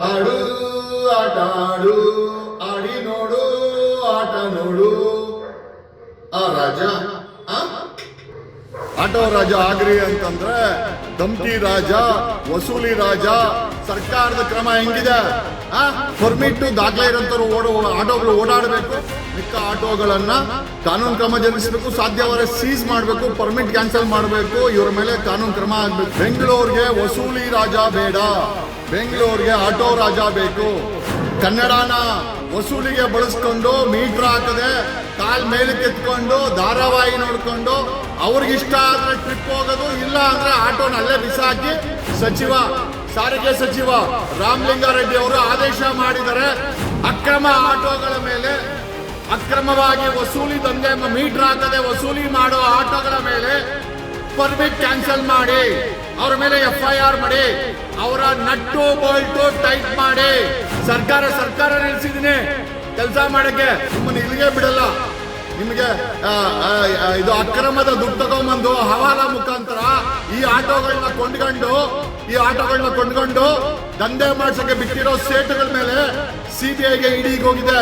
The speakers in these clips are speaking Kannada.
ಆಡು, ಆಟ ಆಡು, ಆಡಿ ನೋಡು, ಆಟ ನೋಡು. ಆ ರಾಜ? ಆಟೋ ರಾಜ ಆಗ್ರಿ ಅಂತಂದ್ರೆ ಧಮ್ಕಿ ರಾಜ, ವಸೂಲಿ ರಾಜ, ಸರ್ಕಾರದ ಕ್ರಮ ಹೆಂಗಿದೆ? ಪರ್ಮಿಟ್ ದಾಖಲೆ ಇರೋಂಥವ್ರು ಓಡೋ, ಆಟೋಗಳು ಓಡಾಡಬೇಕು. ಮಿಕ್ಕ ಆಟೋಗಳನ್ನ ಕಾನೂನು ಕ್ರಮ ಜರುಗಿಸಬೇಕು ಸಾಧ್ಯವಾದರೆ ಸೀಸ್ ಮಾಡಬೇಕು, ಪರ್ಮಿಟ್ ಕ್ಯಾನ್ಸಲ್ ಮಾಡಬೇಕು, ಇವರ ಮೇಲೆ ಕಾನೂನು ಕ್ರಮ ಆಗ್ಬೇಕು. ಬೆಂಗಳೂರಿಗೆ ವಸೂಲಿ ರಾಜ ಬೇಡ. ಬೆಂಗಳೂರಿಗೆ ಆಟೋ ರಾಜ ಬೇಕು. ಕನ್ನಡನ ವಸೂಲಿಗೆ ಬಳಸ್ಕೊಂಡು ಮೀಟರ್ ಹಾಕದೆ ಕಾಲ್ ಮೇಲೆ ಕಿತ್ಕೊಂಡು, ಧಾರಾವಾಹಿ ನೋಡ್ಕೊಂಡು, ಅವ್ರಿಗಿಷ್ಟ ಆದ್ರೆ ಟ್ರಿಪ್ ಹೋಗೋದು, ಇಲ್ಲ ಅಂದ್ರೆ ಆಟೋನ ಅಲ್ಲೇ ಬಿಸಾಕಿ ಸಚಿವ, ಸಾರಿಗೆ ಸಚಿವ ರಾಮಲಿಂಗಾರೆಡ್ಡಿ ಅವರು ಆದೇಶ ಮಾಡಿದರೆ ಅಕ್ರಮ ಆಟೋಗಳ ಮೇಲೆ, ಅಕ್ರಮವಾಗಿ ವಸೂಲಿ ದಂಧೆ, ಮೀಟರ್ ಹಾಕದೆ ವಸೂಲಿ ಮಾಡೋ ಆಟೋಗಳ ಮೇಲೆ ಪರ್ಮಿಟ್ ಕ್ಯಾನ್ಸಲ್ ಮಾಡಿ. ಅವ್ರ ಮೇಲೆ ಎಫ್ ಐ ಆರ್ ಮಾಡಿ, ಅವರ ನಟ್ಟು ಬೋಲ್ಟು ಟೈಟ್ ಮಾಡಿ, ಸರ್ಕಾರ ಸರ್ಕಾರ ನಿಲ್ಸಿದೀನಿ ಕೆಲಸ ಮಾಡಕ್ಕೆ ನಿಮ್ಮನ್ನ ಇಲ್ಲಿಗೆ ಬಿಡಲ್ಲ. ನಿಮಗೆ ಇದು ಅಕ್ರಮದ ದುಡ್ಡು ತಗೊಂಬಂದು ಹವಾಲ ಮುಖಾಂತರ ಈ ಆಟೋಗಳನ್ನ ಕೊಂಡ್ಕೊಂಡು, ಈ ಆಟೋಗಳನ್ನ ಕೊಂಡ್ಕೊಂಡು ದಂಧೆ ಮಾಡ್ಸಕ್ಕೆ ಬಿಟ್ಟಿರೋ ಸೇಟುಗಳ ಮೇಲೆ ಸಿಬಿಐಗೆ ಇಡಿಗೆ ಹೋಗಿದೆ.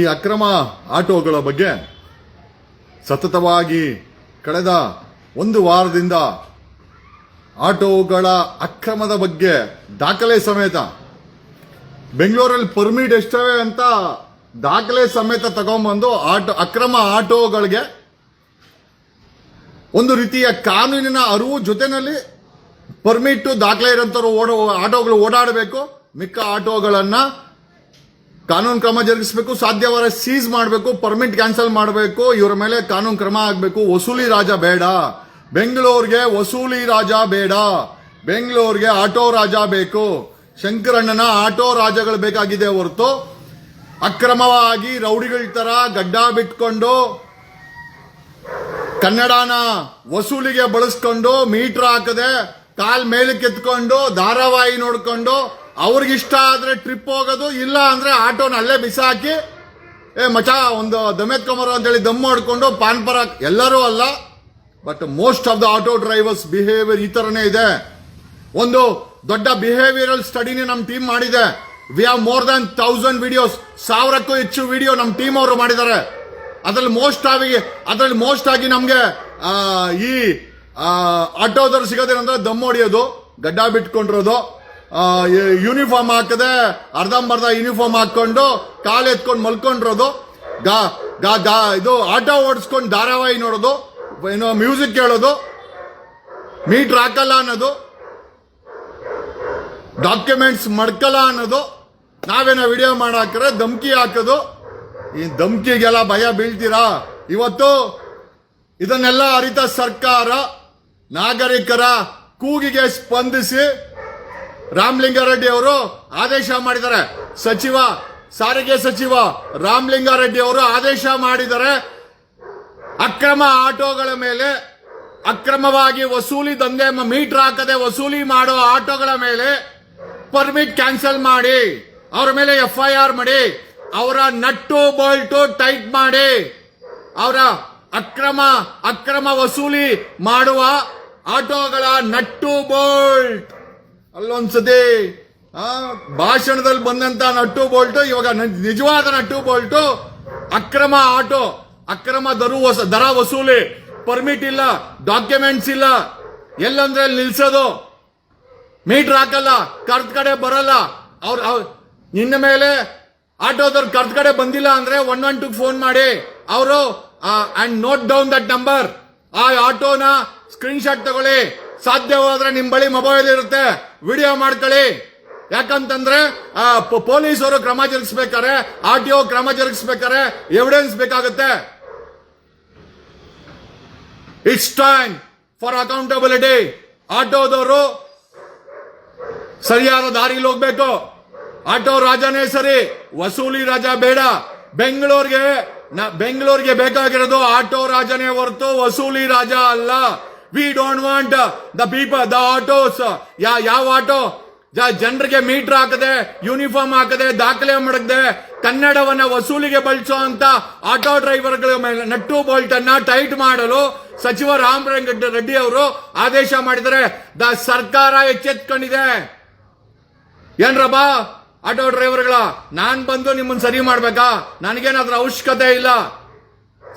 ಈ ಅಕ್ರಮ ಆಟೋಗಳ ಬಗ್ಗೆ ಸತತವಾಗಿ ಕಳೆದ ಒಂದು ವಾರದಿಂದ ಆಟೋಗಳ ಅಕ್ರಮದ ಬಗ್ಗೆ ದಾಖಲೆ ಸಮೇತ. ಬೆಂಗಳೂರಲ್ಲಿ ಪರ್ಮಿಟ್ ಎಷ್ಟವೆ ಅಂತ ದಾಖಲೆ ಸಮೇತ ತಗೊಂಬಂದು ಆಟೋ, ಅಕ್ರಮ ಆಟೋಗಳಿಗೆ ಒಂದು ರೀತಿಯ ಕಾನೂನಿನ ಅರಿವು ಜೊತೆನಲ್ಲಿ ಪರ್ಮಿಟ್ ದಾಖಲೆ ಇರೋಂಥವ್ರು ಓಡೋ, ಆಟೋಗಳು ಓಡಾಡಬೇಕು. ಮಿಕ್ಕ ಆಟೋಗಳನ್ನ ಕಾನೂನು ಕ್ರಮ ಜರುಗಿಸಬೇಕು ಸಾಧ್ಯವಾದ ಸೀಸ್ ಮಾಡಬೇಕು ಪರ್ಮಿಟ್ ಕ್ಯಾನ್ಸಲ್ ಮಾಡಬೇಕು, ಇವರ ಮೇಲೆ ಕಾನೂನು ಕ್ರಮ ಆಗಬೇಕು ವಸೂಲಿ ರಾಜ ಬೇಡ. ಬೆಂಗಳೂರಿಗೆ ವಸೂಲಿ ರಾಜ ಬೇಡ. ಬೆಂಗಳೂರಿಗೆ ಆಟೋ ರಾಜ ಬೇಕು. ಶಂಕರಣ್ಣನ ಆಟೋ ರಾಜಗಳು ಬೇಕಾಗಿದೆ ಹೊರತು. ಅಕ್ರಮವಾಗಿ ರೌಡಿಗಳ ತರ ಗಡ್ಡ ಬಿಟ್ಕೊಂಡು ಕನ್ನಡನ ವಸೂಲಿಗೆ ಬಳಸ್ಕೊಂಡು ಮೀಟರ್ ಹಾಕದೆ ಕಾಲ್ ಮೇಲಕ್ಕೆ ಎತ್ಕೊಂಡು ಧಾರಾವಾಹಿ ನೋಡ್ಕೊಂಡು ಅವ್ರಿಗಿಷ್ಟ ಆದ್ರೆ ಟ್ರಿಪ್ ಹೋಗೋದು, ಇಲ್ಲ ಅಂದ್ರೆ ಆಟೋನ ಅಲ್ಲೇ ಬಿಸಾಕಿ, ಏ ಮಚ, ಒಂದು ದಮೆತ್ಕೊಂಬರು ಅಂತೇಳಿ ದಮ್ ಮಾಡ್ಕೊಂಡು ಪಾನ್ ಪರಾಕ್ ಎಲ್ಲರೂ ಅಲ್ಲ. But most of the auto drivers behaviour ಈ ತರನೇ ಇದೆ. ಒಂದು ದೊಡ್ಡ ಬಿಹೇವಿಯರಲ್ ಸ್ಟಡಿನೇ ನಮ್ಮ ಟೀಮ್ ಮಾಡಿದೆ. We have more than thousand videos ಸಾವಿರಕ್ಕೂ ಹೆಚ್ಚು ವಿಡಿಯೋ ನಮ್ಮ ಟೀಮ್ ಅವರು ಮಾಡಿದ್ದಾರೆ. ಅದ್ರಲ್ಲಿ ಮೋಸ್ಟ್ ಆಗಿ, ಅದ್ರಲ್ಲಿ ಮೋಸ್ಟ್ ಆಗಿ ನಮಗೆ ಈ ಆಟೋದವ್ರು ಸಿಗೋದೇನಂದ್ರೆ ದಮ್ ಹೊಡಿಯೋದು, ಗಡ್ಡ ಬಿಟ್ಕೊಂಡಿರೋದು ಯೂನಿಫಾರ್ಮ್ ಹಾಕದೆ ಅರ್ಧಂಬರ್ಧ ಯೂನಿಫಾರ್ಮ್ ಹಾಕೊಂಡು ಕಾಲು ಎತ್ಕೊಂಡು ಮಲ್ಕೊಂಡಿರೋದು ಗಾ ಗಾ, ಇದು ಆಟೋ ಓಡಿಸ್ಕೊಂಡು ಧಾರಾವಾಹಿ ನೋಡೋದು ಏನೋ ಮ್ಯೂಸಿಕ್ ಕೇಳೋದು ಮೀಟ್ರ್ ಹಾಕಲ್ಲ ಅನ್ನೋದು ಡಾಕ್ಯುಮೆಂಟ್ಸ್ ಮಡ್ಕಲ್ಲ ಅನ್ನೋದು, ನಾವೇನೋ ವಿಡಿಯೋ ಮಾಡಾಕ್ರೆ ಧಮ್ಕಿ ಹಾಕೋದು. ಈ ಧಮ್ಕಿಗೆಲ್ಲ ಭಯ ಬೀಳ್ತೀರಾ? ಇವತ್ತು ಇದನ್ನೆಲ್ಲ ಅರಿತ ಸರ್ಕಾರ ನಾಗರಿಕರ ಕೂಗಿಗೆ ಸ್ಪಂದಿಸಿ ರಾಮಲಿಂಗಾರೆಡ್ಡಿ ಅವರು ಆದೇಶ ಮಾಡಿದ್ದಾರೆ. ಸಚಿವ, ಸಾರಿಗೆ ಸಚಿವ ರಾಮಲಿಂಗಾರೆಡ್ಡಿ ಅವರು ಆದೇಶ ಮಾಡಿದ್ದಾರೆ. ಅಕ್ರಮ ಆಟೋಗಳ ಮೇಲೆ ಅಕ್ರಮವಾಗಿ ವಸೂಲಿ ದಂಧೆ ಮೀಟರ್ ಹಾಕದೆ ವಸೂಲಿ ಮಾಡೋ ಆಟೋಗಳ ಮೇಲೆ ಪರ್ಮಿಟ್ ಕ್ಯಾನ್ಸಲ್ ಮಾಡಿ. ಅವರ ಮೇಲೆ ಎಫ್ಐಆರ್ ಮಾಡಿ. ಅವರ ನಟ್ಟು ಬೋಲ್ಟು ಟೈಟ್ ಮಾಡಿ. ಅವರ ಅಕ್ರಮ ಅಕ್ರಮ ವಸೂಲಿ ಮಾಡುವ ಆಟೋಗಳ ನಟ್ಟು ಬೋಲ್ಟ್. ಅಲ್ಲೊಂದ್ಸತಿ ಭಾಷಣದಲ್ಲಿ ಬಂದಂತ ನಟ್ಟು ಬೋಲ್ಟು, ಇವಾಗ ನಿಜವಾದ ನಟ್ಟು ಬೋಲ್ಟು ಅಕ್ರಮ ಆಟೋ. ಅಕ್ರಮ ದರು ದರ ವಸೂಲಿ ಪರ್ಮಿಟ್ ಇಲ್ಲ ಡಾಕ್ಯುಮೆಂಟ್ಸ್ ಇಲ್ಲ ಎಲ್ಲಂದ್ರೆ ಅಲ್ಲಿ ನಿಲ್ಸೋದು. ಮೀಟರ್ ಹಾಕಲ್ಲ, ಕರ್ದ ಕಡೆ ಬರಲ್ಲ. ಅವ್ರ ನಿನ್ನ ಮೇಲೆ ಆಟೋದವ್ರು ಕರ್ದ ಕಡೆ ಬಂದಿಲ್ಲ ಅಂದ್ರೆ ಒನ್ ಒನ್ ಟು ಫೋನ್ ಮಾಡಿ. ಅವರು and note down that number ಆ ಆಟೋನ ಸ್ಕ್ರೀನ್ ಶಾಟ್ ತಗೊಳ್ಳಿ. ಸಾಧ್ಯವಾದ್ರೆ ನಿಮ್ ಬಳಿ ಮೊಬೈಲ್ ಇರುತ್ತೆ. ವಿಡಿಯೋ ಮಾಡ್ಕೊಳ್ಳಿ. ಯಾಕಂತಂದ್ರೆ ಪೊಲೀಸರು ಕ್ರಮ ಜರುಗಿಸ್ಬೇಕಾರೆ ಆರ್ ಟಿ ಒ ಕ್ರಮ ಜರುಗಿಸ್ಬೇಕಾರೆ ಎವಿಡೆನ್ಸ್ ಬೇಕಾಗುತ್ತೆ. ಇಟ್ಸ್ ಟೈಮ್ ಫಾರ್ ಅಕೌಂಟಬಿಲಿಟಿ ಆಟೋದವರು ಸರಿಯಾದ ದಾರಿಲಿ ಹೋಗ್ಬೇಕು. ಆಟೋ ರಾಜನೇ ಸರಿ, ವಸೂಲಿ ರಾಜ ಬೇಡ. ಬೆಂಗಳೂರಿಗೆ ಬೆಂಗಳೂರಿಗೆ ಬೇಕಾಗಿರೋದು ಆಟೋ ರಾಜನೇ ಹೊರತು ವಸೂಲಿ ರಾಜ ಅಲ್ಲ. We don't want the people the autos ಯಾವ ಆಟೋ? ಜನರಿಗೆ ಮೀಟರ್ ಹಾಕದೆ ಯೂನಿಫಾರ್ಮ್ ಹಾಕದೆ, ದಾಖಲೆ ಮಡಗದೆ, ಕನ್ನಡವನ್ನ ವಸೂಲಿಗೆ ಬಳಸೋ ಅಂತ ಆಟೋ ಡ್ರೈವರ್ಗಳ ಮೇಲೆ ನಟ್ಟು ಬೋಲ್ಟ್ ಅನ್ನ ಟೈಟ್ ಮಾಡಲು ಸಚಿವ ರಾಮ್ ರೆಡ್ಡಿ ಅವರು ಆದೇಶ ಮಾಡಿದರೆ, ದ ಸರ್ಕಾರ ಎಚ್ಚೆತ್ಕೊಂಡಿದೆ. ಏನ್ರಪ್ಪ ಆಟೋ ಡ್ರೈವರ್ಗಳ, ನಾನ್ ಬಂದು ನಿಮ್ಮನ್ನ ಸರಿ ಮಾಡ್ಬೇಕಾ? ನನಗೇನಾದ್ರೂ ಅವಶ್ಯಕತೆ ಇಲ್ಲ.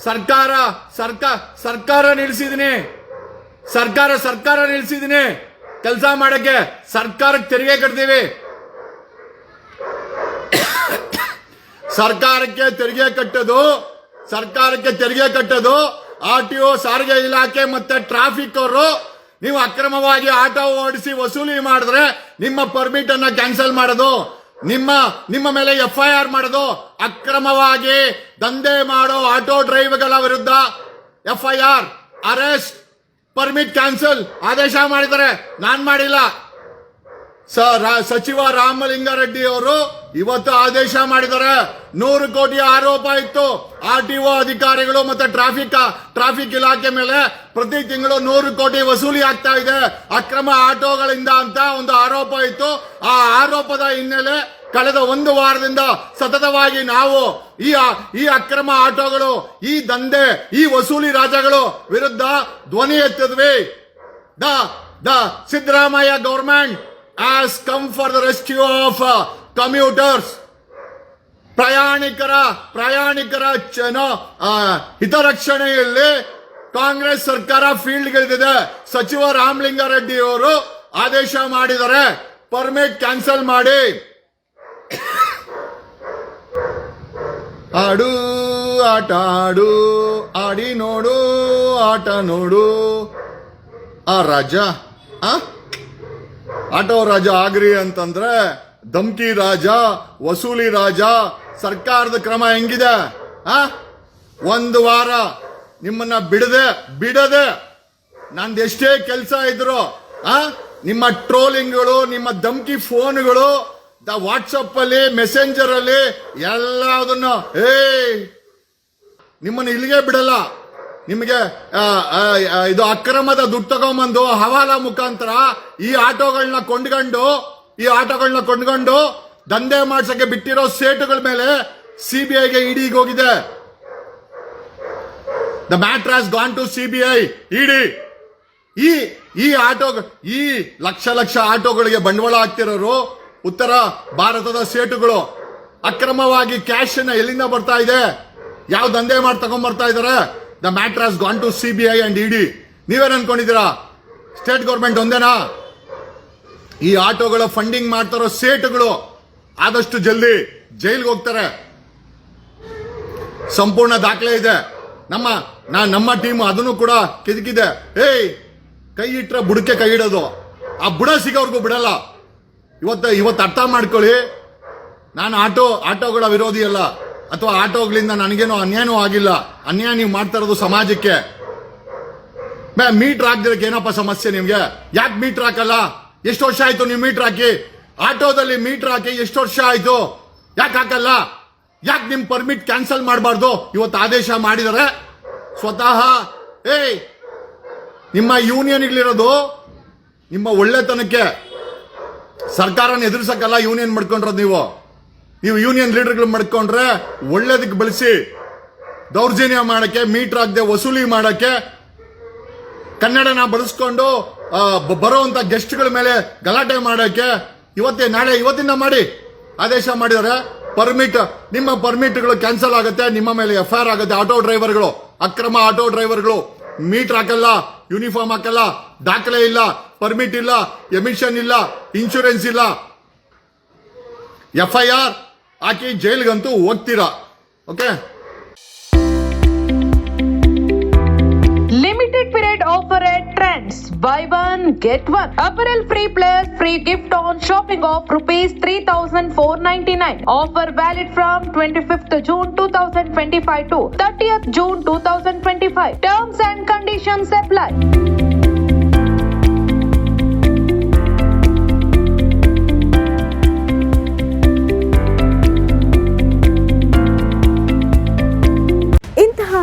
ಸರ್ಕಾರ ಸರ್ಕಾರ ಸರ್ಕಾರ ನಿಲ್ಸಿದೀನಿ ಸರ್ಕಾರ ಸರ್ಕಾರ ನಿಲ್ಸಿದೀನಿ ಕೆಲಸ ಮಾಡಕ್ಕೆ ಸರ್ಕಾರಕ್ಕೆ ತೆರಿಗೆ ಕಟ್ತೀವಿ. ಸರ್ಕಾರಕ್ಕೆ ತೆರಿಗೆ ಕಟ್ಟೋದು, ಸರ್ಕಾರಕ್ಕೆ ತೆರಿಗೆ ಕಟ್ಟೋದು, ಆರ್ ಟಿ ಓ ಸಾರಿಗೆ ಇಲಾಖೆ ಮತ್ತೆ ಟ್ರಾಫಿಕ್ ಅವರು ನೀವು ಅಕ್ರಮವಾಗಿ ಆಟೋ ಓಡಿಸಿ ವಸೂಲಿ ಮಾಡಿದ್ರೆ ನಿಮ್ಮ ಪರ್ಮಿಟ್ ಅನ್ನ ಕ್ಯಾನ್ಸಲ್ ಮಾಡೋದು, ನಿಮ್ಮ ನಿಮ್ಮ ಮೇಲೆ ಎಫ್ ಐ ಆರ್ ಮಾಡೋದು, ಅಕ್ರಮವಾಗಿ ದಂಧೆ ಮಾಡೋ ಆಟೋ ಡ್ರೈವರ್ಗಳ ವಿರುದ್ಧ F I R arrest permit cancel ಆದೇಶ ಮಾಡಿದ್ದಾರೆ. ನಾನ್ ಮಾಡಿಲ್ಲ. ಸಚಿವ ರಾಮಲಿಂಗಾರೆಡ್ಡಿ ಅವರು ಇವತ್ತು ಆದೇಶ ಮಾಡಿದ್ದಾರೆ. ನೂರು ಕೋಟಿ ಆರೋಪ ಇತ್ತು. ಆರ್ ಟಿ ಒ ಅಧಿಕಾರಿಗಳು ಮತ್ತೆ ಟ್ರಾಫಿಕ್ ಟ್ರಾಫಿಕ್ ಇಲಾಖೆ ಮೇಲೆ ಪ್ರತಿ ತಿಂಗಳು ನೂರು ಕೋಟಿ ವಸೂಲಿ ಆಗ್ತಾ ಇದೆ. ಅಕ್ರಮ ಆಟೋಗಳಿಂದ ಅಂತ ಒಂದು ಆರೋಪ ಇತ್ತು. ಆ ಆರೋಪದ ಹಿನ್ನೆಲೆ ಕಳೆದ ಒಂದು ವಾರದಿಂದ ಸತತವಾಗಿ ನಾವು ಈ ಈ ಅಕ್ರಮ ಆಟೋಗಳು, ಈ ದಂಧೆ, ಈ ವಸೂಲಿ ರಾಜಗಳು ವಿರುದ್ಧ ಧ್ವನಿ ಎತ್ತಿದ್ವಿ the the Siddaramaiah government as come for the rescue of commuters ಪ್ರಯಾಣಿಕರ ಪ್ರಯಾಣಿಕರ ಹಿತರಕ್ಷಣೆಯಲ್ಲಿ ಕಾಂಗ್ರೆಸ್ ಸರ್ಕಾರ ಫೀಲ್ಡ್ಗಳಿದೆ ಸಚಿವ ರಾಮಲಿಂಗಾರೆಡ್ಡಿ ಅವರು ಆದೇಶ ಮಾಡಿದರೆ ಪರ್ಮಿಟ್ ಕ್ಯಾನ್ಸಲ್ ಮಾಡಿ. ಆಡು, ಆಟ ಆಡು, ಆಡಿ ನೋಡು, ಆಟ ನೋಡು. ಆ ರಾಜ ಆಟೋ ರಾಜ ಆಗ್ರಿ ಅಂತಂದ್ರೆ ಧಮ್ಕಿ ರಾಜ, ವಸೂಲಿ ರಾಜ, ಸರ್ಕಾರದ ಕ್ರಮ ಹೆಂಗಿದೆ? ಆ? ಒಂದು ವಾರ ನಿಮ್ಮನ್ನ ಬಿಡದೆ ಬಿಡದೆ ನಂದು ಎಷ್ಟೇ ಕೆಲಸ ಇದ್ರು, ಆ? ನಿಮ್ಮ ಟ್ರೋಲಿಂಗ್ಗಳು ನಿಮ್ಮ ಧಮ್ಕಿ ಫೋನ್ಗಳು ವಾಟ್ಸಪ್ ಅಲ್ಲಿ ಮೆಸೆಂಜರ್ ಅಲ್ಲಿ ಎಲ್ಲದನ್ನು ಏ ನಿಮ್ಮನ್ನು ಇಲ್ಲಿಗೆ ಬಿಡಲ್ಲ. ನಿಮಗೆ ಇದು ಅಕ್ರಮದ ದುಡ್ಡು ತಗೊಂಬಂದು ಹವಾಲ ಮುಖಾಂತರ ಈ ಆಟೋಗಳನ್ನ ಕೊಂಡ್ಕೊಂಡು, ಈ ಆಟೋಗಳನ್ನ ಕೊಂಡ್ಕೊಂಡು ದಂಧೆ ಮಾಡ್ಸಕ್ಕೆ ಬಿಟ್ಟಿರೋ ಸೇಟುಗಳ ಮೇಲೆ ಸಿಬಿಐಗೆ ಇಡಿಗೆ ಹೋಗಿದೆ. The matter has gone to CBI ED. ಈ ಈ ಆಟೋ, ಈ ಲಕ್ಷ ಲಕ್ಷ ಆಟೋಗಳಿಗೆ ಬಂಡವಾಳ ಹಾಕ್ತಿರೋರು ಉತ್ತರ ಭಾರತದ ಸೇಟುಗಳು ಅಕ್ರಮವಾಗಿ ಕ್ಯಾಶ್ ಅನ್ನ ಎಲ್ಲಿಂದ ಬರ್ತಾ ಇದೆ? ಯಾವ ದಂಧೆ ಮಾಡಿ ತಗೊಂಡ್ ಬರ್ತಾ ಇದಾರೆ? The matter has gone to C B I and ED ನೀವೇನ್ ಅನ್ಕೊಂಡಿದ್ದೀರಾ? State government ಒಂದೇನಾ? ಈ ಆಟೋಗಳ ಫಂಡಿಂಗ್ ಮಾಡ್ತಾರೋ ಸೇಟುಗಳು ಆದಷ್ಟು ಜಲ್ದಿ ಜೈಲ್ಗೆ ಹೋಗ್ತಾರೆ. ಸಂಪೂರ್ಣ ದಾಖಲೆ ಇದೆ. ನಮ್ಮ, ನಾ, ನಮ್ಮ ಟೀಮ್ ಅದನ್ನು ಕೂಡ ಕಿದಕಿದೆ. ಏಯ್, ಕೈ ಇಟ್ರೆ ಬುಡಕ್ಕೆ ಕೈ ಇಡೋದು. ಆ ಬುಡ ಸಿಗೋರ್ಗೂ ಬಿಡಲ್ಲ. ಇವತ್ತು ಇವತ್ತು ಅರ್ಥ ಮಾಡ್ಕೊಳ್ಳಿ. ನಾನು ಆಟೋ, ಆಟೋಗಳ ವಿರೋಧಿ ಅಲ್ಲ. ಅಥವಾ ಆಟೋಗಳಿಂದ ನನಗೇನು ಅನ್ಯಾಯನೂ ಆಗಿಲ್ಲ. ಅನ್ಯಾಯ ನೀವು ಮಾಡ್ತಾ ಇರೋದು ಸಮಾಜಕ್ಕೆ. ಮೀಟರ್ ಹಾಕ್ದಿರಕ್ಕೆ ಏನಪ್ಪ ಸಮಸ್ಯೆ ನಿಮ್ಗೆ? ಯಾಕೆ ಮೀಟರ್ ಹಾಕಲ್ಲ? ಎಷ್ಟು ವರ್ಷ ಆಯ್ತು ನೀವು ಮೀಟರ್ ಹಾಕಿ? ಆಟೋದಲ್ಲಿ ಮೀಟರ್ ಹಾಕಿ ಎಷ್ಟು ವರ್ಷ ಆಯ್ತು? ಯಾಕೆ ಹಾಕಲ್ಲ? ಯಾಕೆ ನಿಮ್ ಪರ್ಮಿಟ್ ಕ್ಯಾನ್ಸಲ್ ಮಾಡಬಾರ್ದು? ಇವತ್ತು ಆದೇಶ ಮಾಡಿದರೆ ಸ್ವತಃ, ಏಯ್, ನಿಮ್ಮ ಯೂನಿಯನ್ಗಳಿರೋದು ನಿಮ್ಮ ಒಳ್ಳೆತನಕ್ಕೆ. ಸರ್ಕಾರನ ಎದುರಿಸಕ್ಕಲ್ಲ ಯೂನಿಯನ್ ಮಾಡ್ಕೊಂಡ್ರದ್ ನೀವು. ನೀವು ಯೂನಿಯನ್ ಲೀಡರ್ಗಳು ಮಾಡ್ಕೊಂಡ್ರೆ ಒಳ್ಳೇದಕ್ಕೆ ಬಳಸಿ, ದೌರ್ಜನ್ಯ ಮಾಡಕ್ಕೆ ಮೀಟರ್ ಆಗದೆ ವಸೂಲಿ ಮಾಡಕ್ಕೆ ಕನ್ನಡನ ಬಳಸ್ಕೊಂಡು ಬರೋವಂಥ ಗೆಸ್ಟ್ಗಳ ಮೇಲೆ ಗಲಾಟೆ ಮಾಡಕ್ಕೆ ಇವತ್ತೇ, ನಾಳೆ, ಇವತ್ತಿಂದ ಮಾಡಿ ಆದೇಶ ಮಾಡಿದರೆ ಪರ್ಮಿಟ್ ನಿಮ್ಮ ಪರ್ಮಿಟ್ಗಳು ಕ್ಯಾನ್ಸಲ್ ಆಗುತ್ತೆ, ನಿಮ್ಮ ಮೇಲೆ ಎಫ್ ಆಗುತ್ತೆ ಆಟೋ ಡ್ರೈವರ್ಗಳು ಅಕ್ರಮ ಆಟೋ ಡ್ರೈವರ್ಗಳು ಮೀಟರ್ ಹಾಕಲ್ಲ, ಯೂನಿಫಾರ್ಮ್ ಹಾಕಲ್ಲ, ದಾಖಲೆ ಇಲ್ಲ ಪರ್ಮಿಟ್ ಇಲ್ಲ ಎಮಿಷನ್ ಇಲ್ಲ ಇನ್ಶೂರೆನ್ಸ್ ಇಲ್ಲ. ಎಫ್ ಐ ಆರ್ ಹಾಕಿ ಜೈಲ್ಗಂತೂ ಹೋಗ್ತೀರಾ? Okay Limited offer at Trends. Buy one, get one. Apparel free plus free gift on shopping of rupees 3499. Offer valid from 25th June 2025 to 30th June 2025. Terms and conditions apply.